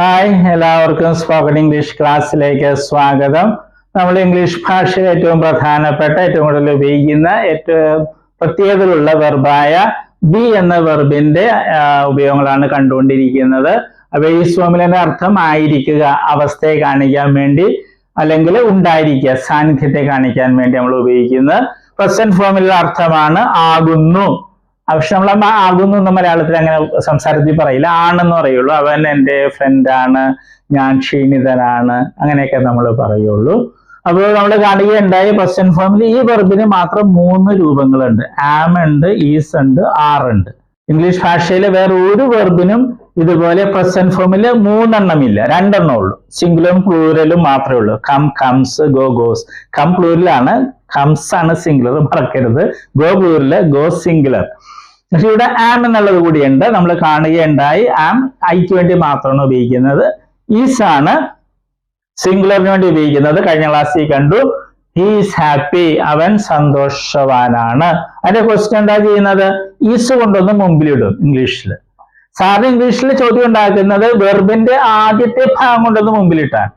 Hi എല്ലാവർക്കും spoken English ക്ലാസ്സിലേക്ക് സ്വാഗതം. നമ്മൾ ഇംഗ്ലീഷ് ഭാഷയിൽ ഏറ്റവും പ്രധാനപ്പെട്ട ഏറ്റവും കൂടുതൽ ഉപയോഗിക്കുന്ന ഏറ്റവും പ്രത്യേകതയുള്ള വെർബായ ബി എന്ന വെർബിന്റെ ഉപയോഗങ്ങളാണ് കണ്ടുകൊണ്ടിരിക്കുന്നത്. അപ്പോൾ ഈ സ്വമിലിന്റെ അർത്ഥം ആയിരിക്കുക അവസ്ഥയെ കാണിക്കാൻ വേണ്ടി അല്ലെങ്കിൽ ഉണ്ടായിരിക്കുക സാന്നിധ്യത്തെ കാണിക്കാൻ വേണ്ടി നമ്മൾ ഉപയോഗിക്കുന്നത്. പ്രസന്റ് ഫോമിലുള്ള അർത്ഥമാണ് ആകുന്നു. പക്ഷെ നമ്മൾ എന്ന് മലയാളത്തിൽ അങ്ങനെ സംസാരത്തിൽ പറയില്ല. ആണെന്ന് പറയുള്ളൂ. അവൻ എന്റെ ഫ്രണ്ടാണ് ഞാൻ ക്ഷീണിതനാണ്. അങ്ങനെയൊക്കെ നമ്മൾ പറയുള്ളൂ. അപ്പോൾ നമ്മൾ കാണുകയുണ്ടായ പ്രസന്റ് ഫോമിൽ ഈ വെർബിന് മാത്രം മൂന്ന് രൂപങ്ങളുണ്ട്. ആം ഉണ്ട് ഈസ് ഉണ്ട് ആർ ഉണ്ട്. ഇംഗ്ലീഷ് ഭാഷയിൽ വേറെ ഒരു വെർബിനും ഇതുപോലെ പ്രസന്റ് ഫോമിൽ മൂന്നെണ്ണം ഇല്ല രണ്ടെണ്ണം ഉള്ളൂ. സിംഗുലറും പ്ലൂരലും മാത്രമേ ഉള്ളൂ. Come comes go goes come പ്ലൂരലാണ് comes ആണ് സിംഗുലർ മറക്കരുത്. ഗോ പ്ലൂരിൽ ഗോ സിംഗുലർ പക്ഷെ ഇവിടെ ആം എന്നുള്ളത് കൂടിയുണ്ട്. നമ്മൾ കാണുകയുണ്ടായി. ആം ഐക്ക് വേണ്ടി മാത്രമാണ് ഉപയോഗിക്കുന്നത്. ഈസ് ആണ് സിംഗുലറിന് വേണ്ടി ഉപയോഗിക്കുന്നത്. കഴിഞ്ഞ ക്ലാസ്സിൽ കണ്ടു. ഹീസ് ഹാപ്പി അവൻ സന്തോഷവാനാണ്. അതിന്റെ ക്വസ്റ്റ്യൻ എന്താ ചെയ്യുന്നത്? ഈസ് കൊണ്ടൊന്ന് മുമ്പിലിടും ഇംഗ്ലീഷിൽ സാറിന് ഇംഗ്ലീഷിൽ ചോദ്യം ഉണ്ടാക്കുന്നത് വെർബിന്റെ ആദ്യത്തെ ഭാഗം കൊണ്ടൊന്ന് മുമ്പിലിട്ടാണ്.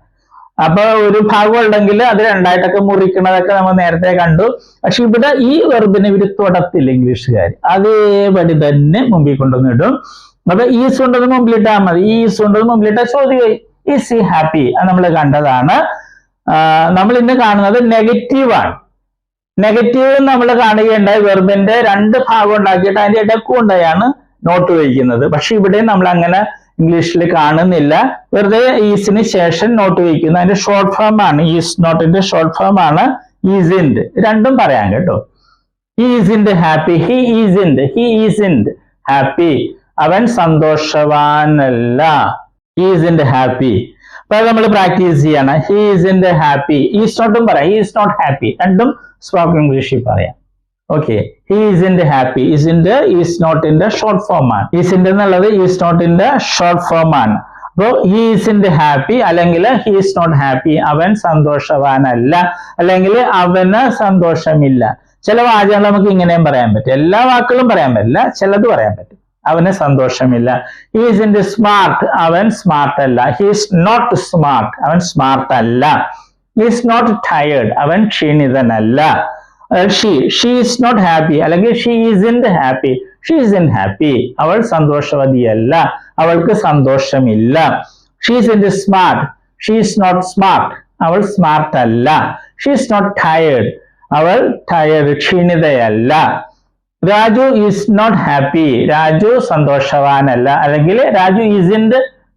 അപ്പൊ ഒരു ഭാഗം ഉണ്ടെങ്കിൽ അത് രണ്ടായിട്ടൊക്കെ മുറിക്കണതൊക്കെ നമ്മൾ നേരത്തെ കണ്ടു. പക്ഷെ ഇവിടെ ഈ വെർബിനെ ഇവർ തുടത്തില്ല ഇംഗ്ലീഷുകാർ അതേപടി തന്നെ മുമ്പിൽ കൊണ്ടുവന്ന് ഇടും. അപ്പൊ ഈസ് കൊണ്ടൊന്ന് മുമ്പിലിട്ടാൽ മതി. ഈസ് കൊണ്ടൊന്ന് മുമ്പിലിട്ടാൽ ചോദ്യം ഈസ് ഹാപ്പി അത് നമ്മൾ കണ്ടതാണ്. നമ്മൾ ഇന്ന് കാണുന്നത് നെഗറ്റീവ് ആണ്. നെഗറ്റീവ് നമ്മൾ കാണുകയുണ്ടായി. വെർബിന്റെ രണ്ട് ഭാഗം ഉണ്ടാക്കിയിട്ട് അതിന്റെ ഇടക്കുണ്ടായാണ് നോട്ട് വയ്ക്കുന്നത് പക്ഷെ ഇവിടെ നമ്മൾ അങ്ങനെ ഇംഗ്ലീഷിൽ കാണുന്നില്ല. വെറുതെ ഈസിന് ശേഷം നോട്ട് വയ്ക്കുന്നു അതിന്റെ ഷോർട്ട് ഫോം ആണ്. ഈസ് നോട്ടിന്റെ ഷോർട്ട് ഫോം ആണ്. ഈസിൻഡ് രണ്ടും പറയാം കേട്ടോ. Isn't happy he isn't he isn't happy അവൻ സന്തോഷവാനല്ല. ഹി ഈസ് ഹാപ്പി അപ്പൊ നമ്മൾ പ്രാക്ടീസ് ചെയ്യണം. He is in the happy is നോട്ടും പറയാം. ഹി ഈസ് നോട്ട് ഹാപ്പി രണ്ടും സ്പോക്കൺ ഇംഗ്ലീഷിൽ പറയാം. Okay he isn't happy isn't is not in the short form ആണ്. ഈസ് ഇൻ എന്നുള്ളത് is not in the short form ആണ്. അപ്പോ he is in the happy അല്ലെങ്കിൽ he is not happy അവൻ സന്തോഷവാനല്ല. അല്ലെങ്കിൽ അവന് സന്തോഷമില്ല. ചില വാചകങ്ങൾ നമുക്ക് ഇങ്ങനെയും പറയാൻ പറ്റും. എല്ലാ വാക്കുകളും പറയാൻ പറ്റില്ല. ചിലത് പറയാൻ പറ്റും. അവന് സന്തോഷമില്ല. ഹീസ് ഇൻ സ്മാർട്ട് അവൻ സ്മാർട്ട് അല്ല. ഹീസ് നോട്ട് സ്മാർട്ട് അവൻ സ്മാർട്ട് അല്ല. ഹീസ് നോട്ട് ടയേർഡ് അവൻ ക്ഷീണിതനല്ല. She she is not happy അല്ലെങ്കിൽ she isn't happy she isn't happy അവൾ സന്തോഷവതിയല്ല. അവൾക്ക് സന്തോഷമില്ല. She isn't smart she is not smart അവൾ സ്മാർട്ട് അല്ല. ഷീ ഈസ് നോട്ട് ടയേർഡ് അവൾ tired ക്ഷീണിതയല്ല. Raju is not happy Raju സന്തോഷവാനല്ല. അല്ലെങ്കിൽ Raju is in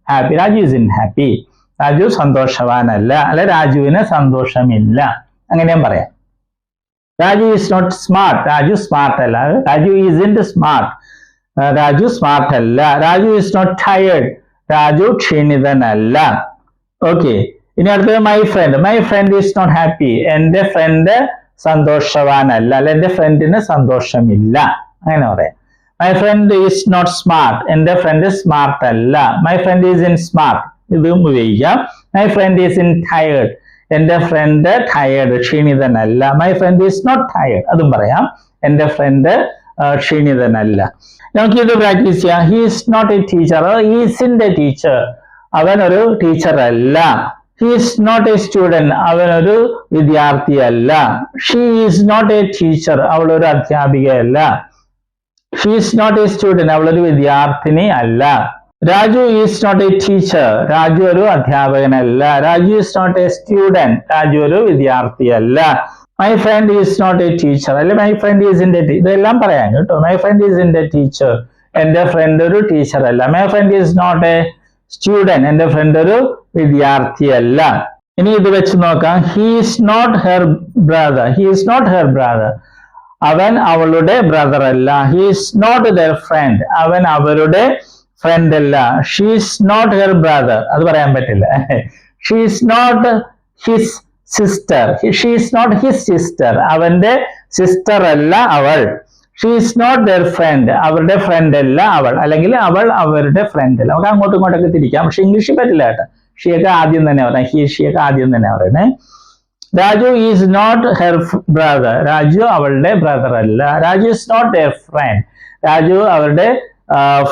happy Raju is in happy Raju സന്തോഷവാനല്ല. അല്ലെ രാജുവിന് സന്തോഷമില്ല. അങ്ങനെയും പറയാം. Raju is not smart Raju smart അല്ല. Raju is in smart Raju smart അല്ല. Raju is not tired Raju ക്ഷീണിതനല്ല. Okay ഇനി അടുത്തത് my friend my friend is not happy എന്റെ ഫ്രണ്ട് സന്തോഷവാനല്ല. അല്ല എന്റെ ഫ്രണ്ടിന് സന്തോഷമില്ല. അങ്ങനെ പറയാം. My friend is not smart എന്റെ ഫ്രണ്ട് സ്മാർട്ട് അല്ല. My friend is in smart ഇതും ഉപയോഗിക്കാം. My friend is in tired എന്റെ front tired ക്ഷീണിതനല്ല. My friend is not tired അതും പറയാം. എന്റെ ഫ്രണ്ട് ക്ഷീണിതനല്ല. നമുക്ക് ഇത് പ്രാക്ടീസ് ചെയ്യാം. He is not a teacher isn't teacher അവൻ ഒരു ടീച്ചർ അല്ല. He is not a student അവനൊരു വിദ്യാർത്ഥിയല്ല. She is not a teacher അവൾ ഒരു അധ്യാപികയല്ല. She is not a student അവളൊരു വിദ്യാർത്ഥിനി അല്ല. Raju is not a teacher Raju ഒരു അധ്യാപകനല്ല. Raju is not a student Raju ഒരു വിദ്യാർത്ഥിയല്ല. My friend is not a teacher അല്ലെ my friend is in ഇതെല്ലാം പറയാം കേട്ടോ. My friend is in teacher എന്റെ ഫ്രണ്ട് ഒരു ടീച്ചർ അല്ല. My friend is not a student എന്റെ ഫ്രണ്ട് ഒരു വിദ്യാർത്ഥിയല്ല ഇനി ഇത് വെച്ച് നോക്കാം. He's not her brother he's not her brother അവൻ അവളുടെ ബ്രദർ അല്ല. ഹീസ് നോട്ട് ദർ ഫ്രണ്ട് അവൻ അവരുടെ ഫ്രണ്ട് അല്ല. ഷീസ് നോട്ട് ഹെർ ബ്രദർ അത് പറയാൻ പറ്റില്ല. She's not his sister she's not his sister അവന്റെ സിസ്റ്റർ അല്ല അവൾ. ഷീസ് നോട്ട് ദർ ഫ്രണ്ട് അവരുടെ ഫ്രണ്ട് അല്ല അവൾ. അല്ലെങ്കിൽ അവൾ അവരുടെ ഫ്രണ്ട് അല്ല. നമുക്ക് അങ്ങോട്ടും ഇങ്ങോട്ടൊക്കെ തിരിക്കാം. പക്ഷെ ഇംഗ്ലീഷിൽ പറ്റില്ല കേട്ടോ. ഷിയൊക്കെ ആദ്യം തന്നെ പറയാം ഹി ഷിയൊക്കെ ആദ്യം തന്നെ പറയുന്നത് Raju is not her brother Raju അവളുടെ ബ്രദർ അല്ല. Raju is not their friend Raju അവരുടെ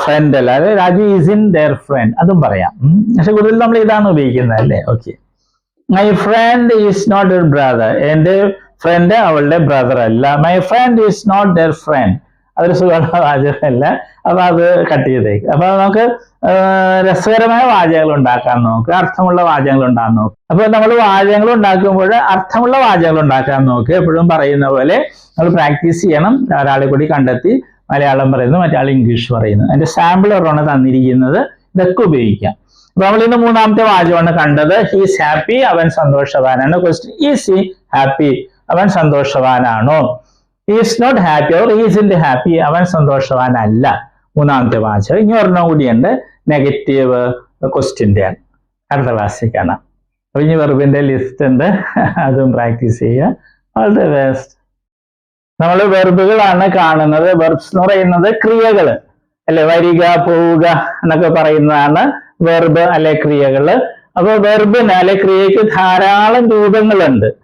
ഫ്രണ്ട് അല്ല. അതായത് Raju is in their friend അതും പറയാം. പക്ഷെ കൂടുതൽ നമ്മൾ ഇതാണ് ഉപയോഗിക്കുന്നത് അല്ലേ? Okay my friend is not her brother എന്റെ ഫ്രണ്ട് അവളുടെ ബ്രദർ അല്ല. My friend is not their friend അതൊരു സുഖമുള്ള വാചകമല്ല. അപ്പൊ അത് കട്ട് ചെയ്തേക്ക്. അപ്പൊ നമുക്ക് രസകരമായ വാചകങ്ങൾ ഉണ്ടാക്കാൻ നോക്ക്. അർത്ഥമുള്ള വാചകങ്ങൾ ഉണ്ടാകാൻ നോക്ക്. അപ്പൊ നമ്മൾ വാചകങ്ങൾ ഉണ്ടാക്കുമ്പോൾ അർത്ഥമുള്ള വാചകങ്ങൾ ഉണ്ടാക്കാൻ നോക്ക്. എപ്പോഴും പറയുന്ന പോലെ നമ്മൾ പ്രാക്ടീസ് ചെയ്യണം. ഒരാളെ കൂടി കണ്ടെത്തി മലയാളം പറയുന്നു മറ്റേ ഇംഗ്ലീഷ് പറയുന്നു. അതിന്റെ സാമ്പിൾ ഒരെണ്ണം തന്നിരിക്കുന്നത് ഇതൊക്കെ ഉപയോഗിക്കാം. അപ്പൊ നമ്മൾ ഇന്ന് മൂന്നാമത്തെ വാചകമാണ് കണ്ടത്. ഹീസ് ഹാപ്പി അവൻ സന്തോഷവാനാണ്. ക്വസ്റ്റ്യൻ ഈസ് ഹി ഹാപ്പി അവൻ സന്തോഷവാനാണോ? Is not happy or isn't happy അവൻ സന്തോഷവാനല്ല. മൂന്നാമത്തെ വാചകം. ഇനി ഒരെണ്ണം കൂടിയുണ്ട് നെഗറ്റീവ് ക്വസ്റ്റ്യന്റെ ആണ്. അടുത്ത ക്ലാസ്സിൽ കാണാം. അപ്പൊ ഇനി വെറുപ്പിന്റെ ലിസ്റ്റ് ഉണ്ട്. അതും പ്രാക്ടീസ് ചെയ്യുക. ഓൾ ദി ബെസ്റ്റ് നമ്മൾ വെർബുകളാണ് കാണുന്നത്. വെർബ്സ് എന്ന് പറയുന്നത് ക്രിയകൾ അല്ലെ വരിക പോവുക എന്നൊക്കെ പറയുന്നതാണ് വെർബ് അല്ലെ ക്രിയകൾ. അപ്പോൾ വെർബിന് അല്ലെ ക്രിയയ്ക്ക് ധാരാളം രൂപങ്ങളുണ്ട്.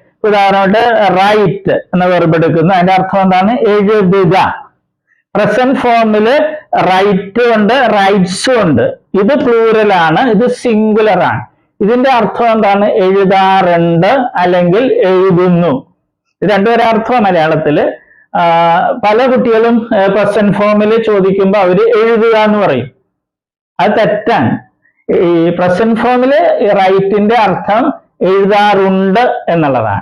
ഉദാഹരണമായിട്ട് റൈറ്റ് എന്ന വെർബ് എടുക്കുന്നു. അതിന്റെ അർത്ഥം എന്താണ്? എഴുതുക. പ്രസന്റ് ഫോമിൽ റൈറ്റ് ഉണ്ട് റൈറ്റ്സും ഉണ്ട്. ഇത് പ്ലൂറൽ ആണ് ഇത് സിംഗുലർ ആണ്. ഇതിന്റെ അർത്ഥം എന്താണ്? എഴുതാറുണ്ട് അല്ലെങ്കിൽ എഴുതുന്നു. ഇത് രണ്ടുപേരെ അർത്ഥം മലയാളത്തിൽ പല കുട്ടികളും പ്രസന്റ് ഫോമിൽ ചോദിക്കുമ്പോൾ അവർ എഴുതുക എന്ന് പറയും. അത് തെറ്റാണ്. ഈ പ്രസന്റ് ഫോമിൽ റൈറ്റിന്റെ അർത്ഥം എഴുതാറുണ്ട് എന്നുള്ളതാണ്.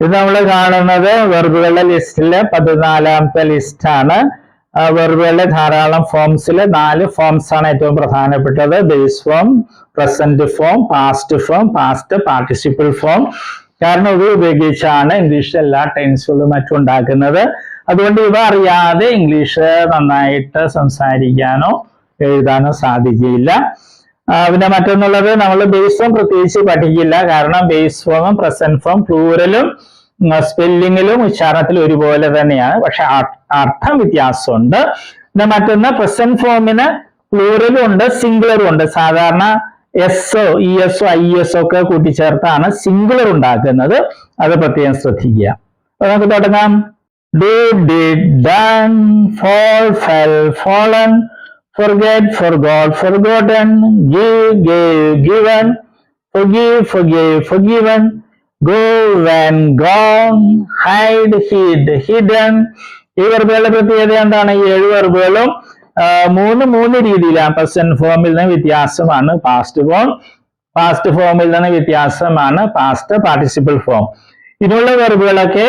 ഇത് നമ്മൾ കാണുന്നത് വെർബുകളുടെ ലിസ്റ്റിലെ പതിനാലാമത്തെ ലിസ്റ്റാണ്. ആണ് വെർബുകളുടെ ധാരാളം ഫോംസിൽ നാല് ഫോംസ് ആണ് ഏറ്റവും പ്രധാനപ്പെട്ടത്. Base form present form past form past participle form. കാരണം ഇത് ഉപയോഗിച്ചാണ് ഇംഗ്ലീഷിൽ എല്ലാ ടെൻസുകളും മറ്റും ഉണ്ടാക്കുന്നത്. അതുകൊണ്ട് ഇവ അറിയാതെ ഇംഗ്ലീഷ് നന്നായിട്ട് സംസാരിക്കാനോ എഴുതാനോ സാധിക്കില്ല പിന്നെ മറ്റൊന്നുള്ളത് നമ്മൾ ബേസ് ഫോം പ്രത്യേകിച്ച് പഠിക്കില്ല. കാരണം ബേസ് ഫോമും പ്രസന്റ് ഫോം പ്ലൂറലും സ്പെല്ലിങ്ങിലും ഉച്ചാരണത്തിലും ഒരുപോലെ തന്നെയാണ്. പക്ഷെ അർത്ഥം വ്യത്യാസമുണ്ട്. പിന്നെ മറ്റൊന്ന് പ്രസന്റ് ഫോമിന് പ്ലൂറലും ഉണ്ട് സിംഗുലറും ഉണ്ട്. സാധാരണ S E S I S ഒക്കെ കൂട്ടിച്ചേർത്താണ് സിംഗുലർ ഉണ്ടാക്കുന്നത്. അത് പ്രത്യേകം ശ്രദ്ധിക്കുക. അപ്പൊ നമുക്ക് തുടങ്ങാം. Do did done fall fell fallen forget forgot forgotten give gave given forgive forgave forgiven go when gone hide hid hidden. ഈ വെർബുകളുടെ പ്രത്യേകത എന്താണ്? ഈ ഏഴ് വെർബുകളും മൂന്ന് മൂന്ന് രീതിയിലാണ്. പ്രസന്റ് ഫോമിൽ നിന്ന് വ്യത്യാസമാണ്. പാസ്റ്റ് ഫോം പാസ്റ്റ് ഫോമിൽ നിന്ന് വ്യത്യാസമാണ്. പാസ്റ്റ് പാർട്ടിസിപ്പൽ ഫോം ഇതിനുള്ള വെർബുകളൊക്കെ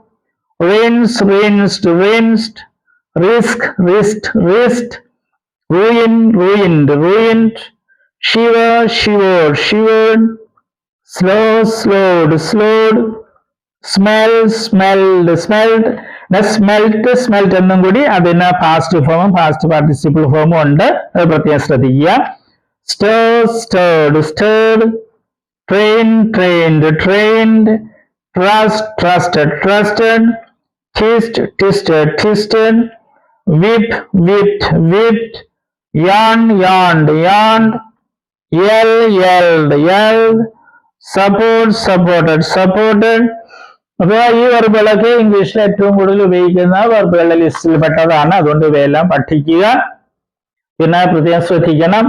rinse rinsed rinsed risk risked risked ruin ruined ruined shiver shivered shivered slow slowed slowed smell smelled smelled smelt smelt എന്നും കൂടി അതിന് പാസ്റ്റ് ഫോമും പാസ്റ്റ് പാർട്ടിസിപ്പിൾ ഫോമും ഉണ്ട് അത് പ്രത്യേകം ശ്രദ്ധിക്കുക stare stared stared train trained trained trust trusted trusted twist twisted twisted whip whipped whipped yarn yarned yarned yell yelled yelled support supported supported. അപ്പോൾ ഈ വെർബുകളൊക്കെ ഇംഗ്ലീഷിൽ ഏറ്റവും കൂടുതൽ ഉപയോഗിക്കുന്ന വെർബുകളുടെ ലിസ്റ്റിൽ പെട്ടതാണ്. അതുകൊണ്ട് ഇവയെല്ലാം പഠിക്കുക. പിന്നെ പ്രത്യേകം ശ്രദ്ധിക്കണം.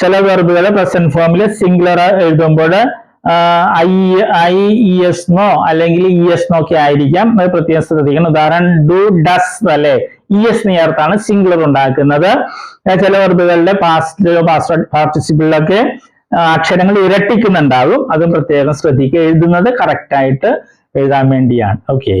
ചില വെർബുകൾ പ്രസന്റ് ഫോമിൽ സിംഗുലർ എഴുതുമ്പോൾ I I E S no അല്ലെങ്കിൽ ഇ എസ് നോ ഒക്കെ ആയിരിക്കാം. അത് പ്രത്യേകം ശ്രദ്ധിക്കണം. ഉദാഹരണം ഡു ഡസ് അല്ലെ? ഇ എസ് നേർത്താണ് സിംഗുലർ ഉണ്ടാക്കുന്നത്. ചില വെർബുകളുടെ പാസ്റ്റ് പാർട്ടിസിപ്പിളിലൊക്കെ അക്ഷരങ്ങൾ ഇരട്ടിക്കുന്നുണ്ടാകും. അതും പ്രത്യേകം ശ്രദ്ധിക്കുക. എഴുതുന്നത് കറക്റ്റായിട്ട് എഴുതാൻ വേണ്ടിയാണ്. ഓക്കെ